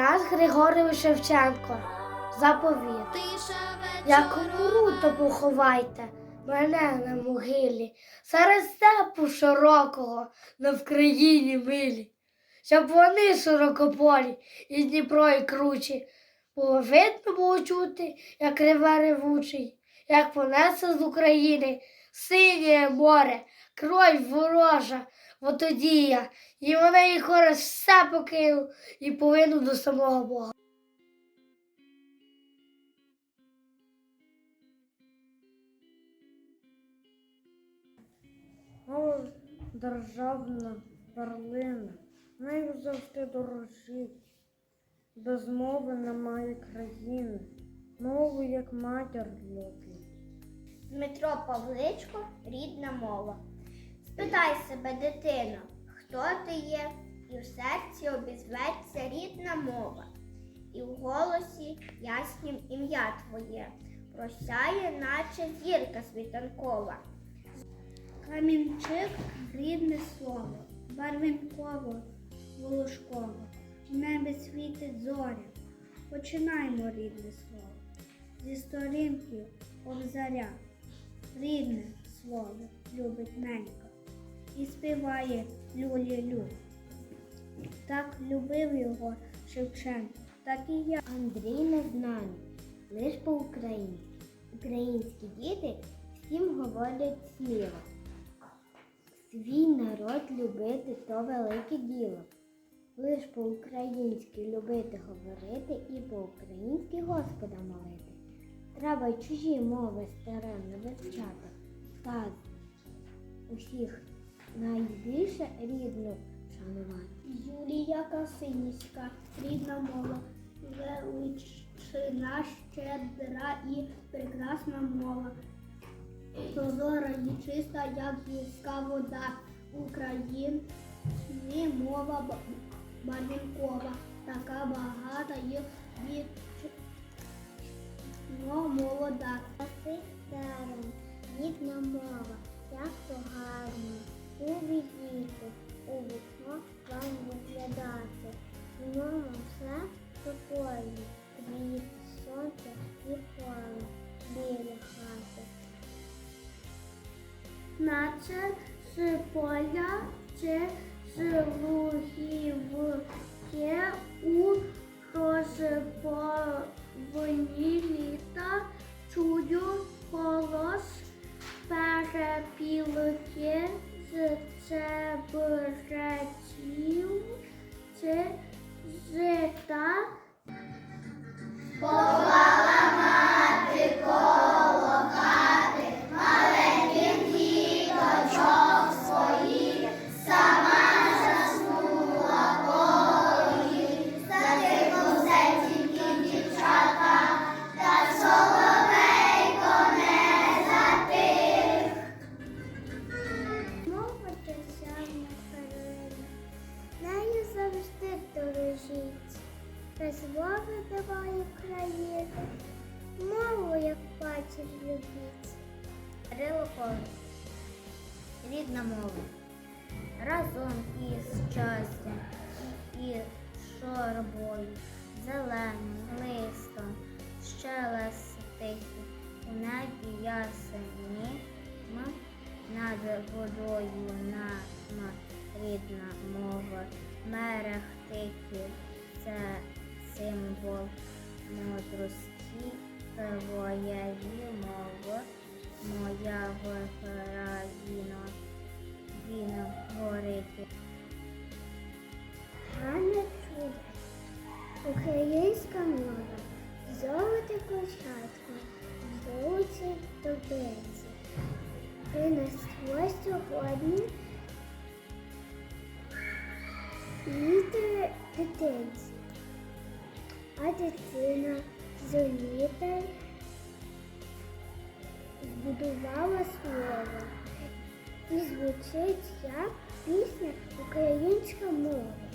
Тарас Григорович Шевченко. Заповіт. Як вечора. то поховайте мене на могилі, серед степу широкого на Вкраїні милі, щоб вони широкополі і Дніпро і кручі, було видно було чути, як реве ревучий, як понесе з України синє море, кров ворожа, тоді я, і вона їх хоре все покинув і повинен до самого Бога. Мова державна перлина, нею завжди дорожить. Без мови немає країни, мову як матір люблять. Дмитро Павличко, рідна мова. Спитай себе, дитино, хто ти є, і в серці обізветься рідна мова, і в голосі яснім ім'я твоє, просяє, наче зірка світанкова. Камінчик рідне слово, барвінково, волошково, в небі світить зоря. Починаємо рідне слово. Зі сторінки обзаря. Рідне слово любить ненька і співає люлі-лю. Так любив його Шевченко, так і я. Андрій незнаний, лиш по Україні. Українські діти всім говорять сміло. Свій народ любити то велике діло. Лиш по-українськи любити говорити і по-українськи Господа молити. Треба чужі мови старанно вивчати. Та усіх найбільше рідну шанувати. Юлія Касинівська, рідна мова, величина, щедра і прекрасна мова. Прозора і чиста, як гірська вода. Україні мова ба- така багата і вічно молода. Даром, рідна мова, гарно, у вікно вам виглядати. В ньому все спокійно, квіт, сонце і поле біля хати. наче з поля чи з лугів є у розповні літа жита. Мова бачиш, любіть. Кирило. Рідна мова. Разом із щастям і шорбою, зеленим листом, щелес тихий, у небі ясені, над водою нам рідна мова, мерег тихий це символ мудрості, твоєї мови, моя Україна, він горить. Ганна чудо, українська мова, золоте початку, золоті добиці. Принесло сьогодні літери дитинці, а дитина з збудувала слово і звучить як пісня українська мова.